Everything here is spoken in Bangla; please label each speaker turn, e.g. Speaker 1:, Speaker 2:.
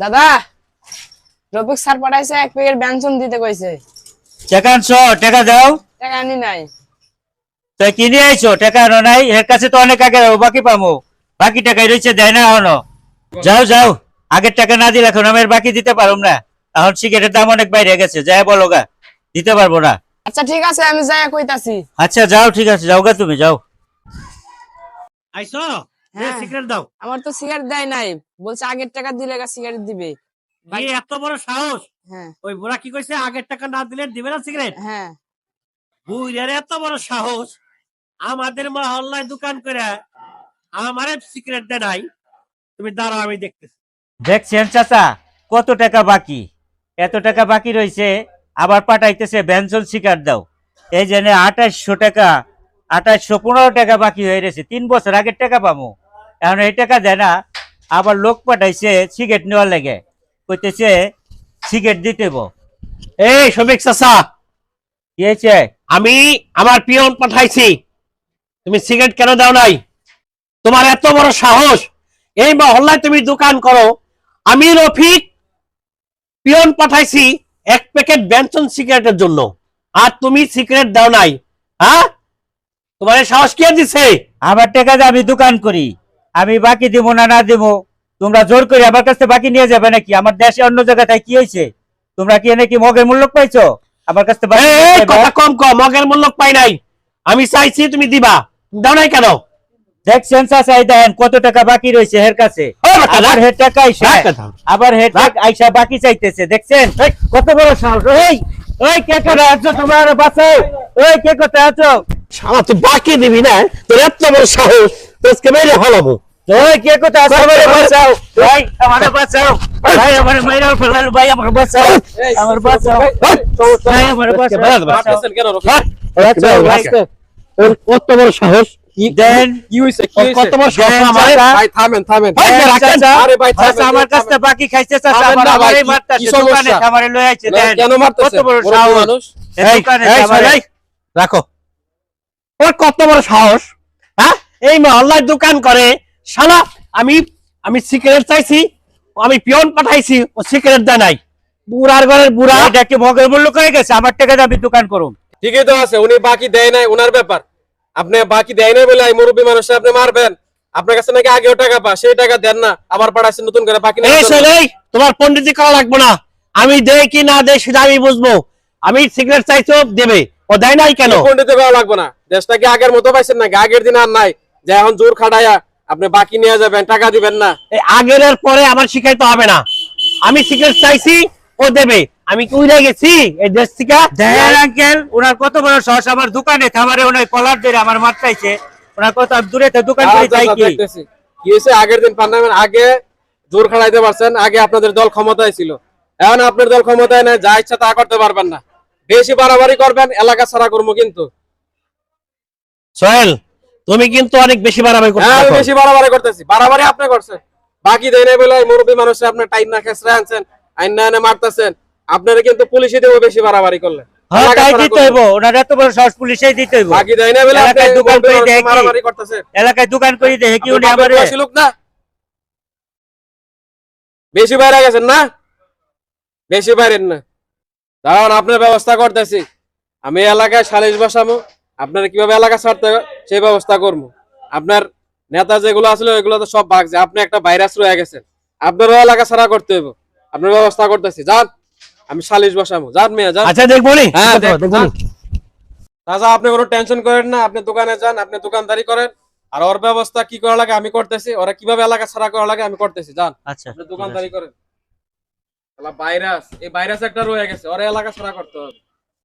Speaker 1: দাদা রফিক স্যার পাঠাইছে এক প্যাকেট ব্যঞ্জন দিতে কইছে।
Speaker 2: টাকা আনছো? টাকা দাও।
Speaker 1: টাকা আনি নাই।
Speaker 2: তো কিনে আইছো? টাকা আনো নাই? এর কাছে তো অনেক আগে বাকি পামো। বাকি টাকা রয়েছে দেয় না এখনও। যাও যাও। আগের টাকা না দিলে এখন আমি বাকি দিতে পারব না। এখন সিগারেটের দাম অনেক বাইরে গেছে যাই বলো গা। দিতে পারব না।
Speaker 1: আচ্ছা ঠিক আছে আমি যাই কইতাছি।
Speaker 2: আচ্ছা যাও ঠিক আছে। যাও গা তুমি যাও।
Speaker 1: হ্যাঁ।
Speaker 3: সিগারেট দাও।
Speaker 1: আমার তো সিগারেট দেয় নাই। বলছে আগের টাকা দিলে সিগারেট দিবে।
Speaker 3: এই এত বড় সাহস।
Speaker 1: হ্যাঁ।
Speaker 3: ওই বুড়া কি কইছে? আগের টাকা না দিলে দিবে না সিগারেট?
Speaker 1: হ্যাঁ।
Speaker 3: বুইরার এত বড় সাহস। আমাদের মহল্লায় দোকান করে আমারে সিগারেট দে নাই। তুমি দাঁড়াও আমি দেখতেছি।
Speaker 2: দেখছেন চাচা কত টাকা বাকি? এত টাকা বাকি রয়েছে আবার পাঠাইতেছে ব্যঞ্জন শিকার দাও। এই জন্য আঠাশশো টাকা আঠাশশো পনেরো টাকা বাকি হয়ে গেছে তিন বছর আগের টাকা পাবো এখন এই টাকা দেয় না আবার লোক পাঠাইছে সিগারেট নেওয়ার লেগে। কইতেছে সিগারেট দিতে
Speaker 3: এই শফিক চাচা
Speaker 2: কি হয়েছে?
Speaker 3: আমি আমার পিয়ন পাঠাইছি। তুমি সিগারেট কেন দাও নাই? তোমার এত বড় সাহস। এই মহল্লায় তুমি দোকান করো। আমি রফিক পিয়ন পাঠাইছি এক প্যাকেট বেনসন সিগারেটের জন্য। আর তুমি সিগারেট দাও নাই। হ্যাঁ? তোমার সাহস কে দিছে?
Speaker 2: আমার টাকা দিয়ে আমি দোকান করি। আমি বাকি দিব না না দিব? তোমরা জোর করে আমার কাছে বাকি নিয়ে যাবে নাকি? আমার দেশে অন্য জায়গায় কি হয়েছে? তোমরা কি নাকি মগের মূল্য পাইছো? আমার কাছে?
Speaker 3: কথা কম কম মগের মূল্য পাই নাই। আমি চাইছি তুমি দিবা। দাও নাই কেন?
Speaker 2: দেখছেন চাচা দেখেন কত টাকা বাকি রয়েছে এর কাছে? আবার
Speaker 3: রাখ।
Speaker 2: হে টাকা আইসা। আবার বাকি চাইতেছে দেখছেন? কত বড় সাহস এই। ওই কে করে আছো তোমার বাসে ওই কে কোথায় আছো?
Speaker 3: শালা তুই বাকি দিবি না তোর এত বড় সাহস তোকে মেরে হলাবো
Speaker 2: ওই কে কোথায় আছো আমারে বাঁচাও ভাই আমারে বাঁচাও ভাই আমারে মাইরা ফেলাল ভাই আমারে বাঁচাও আমার বাঁচাও ভাই আমারে বাঁচাও
Speaker 4: মারতেছেন কেন রকি?
Speaker 2: ভাই
Speaker 3: কত বড় সাহস
Speaker 2: দেন
Speaker 4: কি হইছে কি হইছে
Speaker 3: কত বড় সাহস
Speaker 2: দেন,
Speaker 4: ভাই থামেন থামেন
Speaker 3: ভাই,
Speaker 2: দেন,
Speaker 3: রাখেন।
Speaker 2: চাচা।
Speaker 4: আরে ভাই, থামেন,
Speaker 2: আমার কাছে বাকি খাইছে চাচা
Speaker 4: থামেন
Speaker 2: আমার
Speaker 4: না, ভাই,
Speaker 2: আমারই
Speaker 4: কি-
Speaker 2: মারতাছে দোকানে আমারে লয়ে আইছে দেন
Speaker 4: কেন মারতেছেন
Speaker 2: কত বড় সাহস
Speaker 4: মানুষ
Speaker 2: এই
Speaker 3: এই,
Speaker 2: দোকানে
Speaker 3: এই,
Speaker 2: আমারে-
Speaker 3: এই, রাখো ওর কত বড় সাহস হ্যাঁ এই মহল্লায় দোকান করে শালা আমি আমি সিগারেট চাইছি আমি পিয়ন পাঠাইছি ও সিগারেট দেয় নাই। বুড়ার ঘরের বুড়া।
Speaker 2: এটা কি মগের মূল্য কয়ে গেছে? আমার টাকা আমি দোকান করুন।
Speaker 4: ঠিকই তো আছে উনি বাকি দেয় নাই ওনার ব্যাপার। আপনি বাকি দেয় নাই বলে এই মুরব্বী মানুষ আপনি মারবেন। আপনার কাছে নাকি আগেও টাকা পা সেই টাকা দেন না আবার পাঠাচ্ছেন নতুন করে বাকি।
Speaker 3: তোমার পন্ডিতি করা লাগবে না। আমি দেই কি না দেই সেটা আমি বুঝব। আমি সিগারেট চাইছো দেবে। ও দেয় নাই কেন?
Speaker 4: পণ্ডিত করা লাগবে না। দেশটা কি আগের মতো পাইছেন নাকি? আগের দিন আর নাই। যে এখন জোর খাটাইয়া আপনি বাকি নিয়ে যাবেন টাকা দিবেন না।
Speaker 3: এই আগের পরে আমার শিখাইতে হবে না। আমি সিগারেট চাইছি ও দেবে। আমি কি উড়ে গেছি এই দেশ থেকে?
Speaker 2: দেখেন আঙ্কেল ওনার কত বড় সাহস। আমার দোকানে খামারে ওনার কলার ধরে আমার মারতাইছে। ওনার কত দূরে থেকে দোকান করি
Speaker 4: আচ্ছা,
Speaker 2: তাই
Speaker 4: আচ্ছা,
Speaker 2: কি।
Speaker 4: কি হয়েছে? আগের দিন পান্ডামের আগে জোর খাটাইতে পারছেন আগে আপনাদের দল ক্ষমতায় ছিল। এখন আপনার দল ক্ষমতায় নাই যা ইচ্ছা তা করতে পারবেন না। বেশি বাড়াবাড়ি করবেন এলাকা ছাড়া করব কিন্তু।
Speaker 3: সোহেল তুমি কিন্তু অনেক বেশি বাড়াবাড়ি করছ
Speaker 4: হ্যাঁ বেশি বাড়াবাড়ি করতেছি। বাড়াবাড়ি আপনি করছেন। বাকি দেয় নাই বলে মুরব্বী মানুষ আপনার টাইম না খেসরে আনছেন আইন না এনে মারতেছেন। আপনারা কিন্তু পুলিশে দেবো বেশি বাড়াবাড়ি করলে
Speaker 2: হ্যাঁ তাই
Speaker 4: ছাড়া
Speaker 2: দিতে
Speaker 4: করব।
Speaker 2: হইব। ওনার এত বড় সাহস পুলিশেই দিতে হইব।
Speaker 4: বাকি দেয় নাই বলে আপনি
Speaker 2: এলাকায় দোকান করে দেখে কি উনি
Speaker 4: আপনি
Speaker 2: আমার
Speaker 4: বয়সী লোক না? বেশি বাইরে গেছেন না? বেশি বাইরেন না। দাঁড়ান আপনার ব্যবস্থা করতেছি। আমি এলাকায় সালিশ বসামো। আপনার কীভাবে এলাকা ছাড়তে সেই ব্যবস্থা করব। আপনার নেতা যেগুলো আসলে ওইগুলো তো সব ভাগছে আপনি একটা ভাইরাস রয়ে গেছেন। আপনারও এলাকা ছাড়া করতে হইব। আপনার ব্যবস্থা করতেছি। যান আমি সালিশ বসামো যান মেয়ে যান।
Speaker 3: আচ্ছা দেখব
Speaker 4: হ্যাঁ, তাছাড়া আপনি কোনো টেনশন করেন না আপনি দোকানে যান আপনি দোকানদারি করেন। আর ওর ব্যবস্থা কি করা লাগে আমি করতেছি। ওরা কীভাবে এলাকা ছাড়া করা লাগে আমি করতেছি। যান।
Speaker 2: আচ্ছা
Speaker 4: আপনি দোকানদারি করেন। ভাইরাস এই ভাইরাস একটা রয়ে গেছে ওরা এলাকা ছাড়া করতে হবে।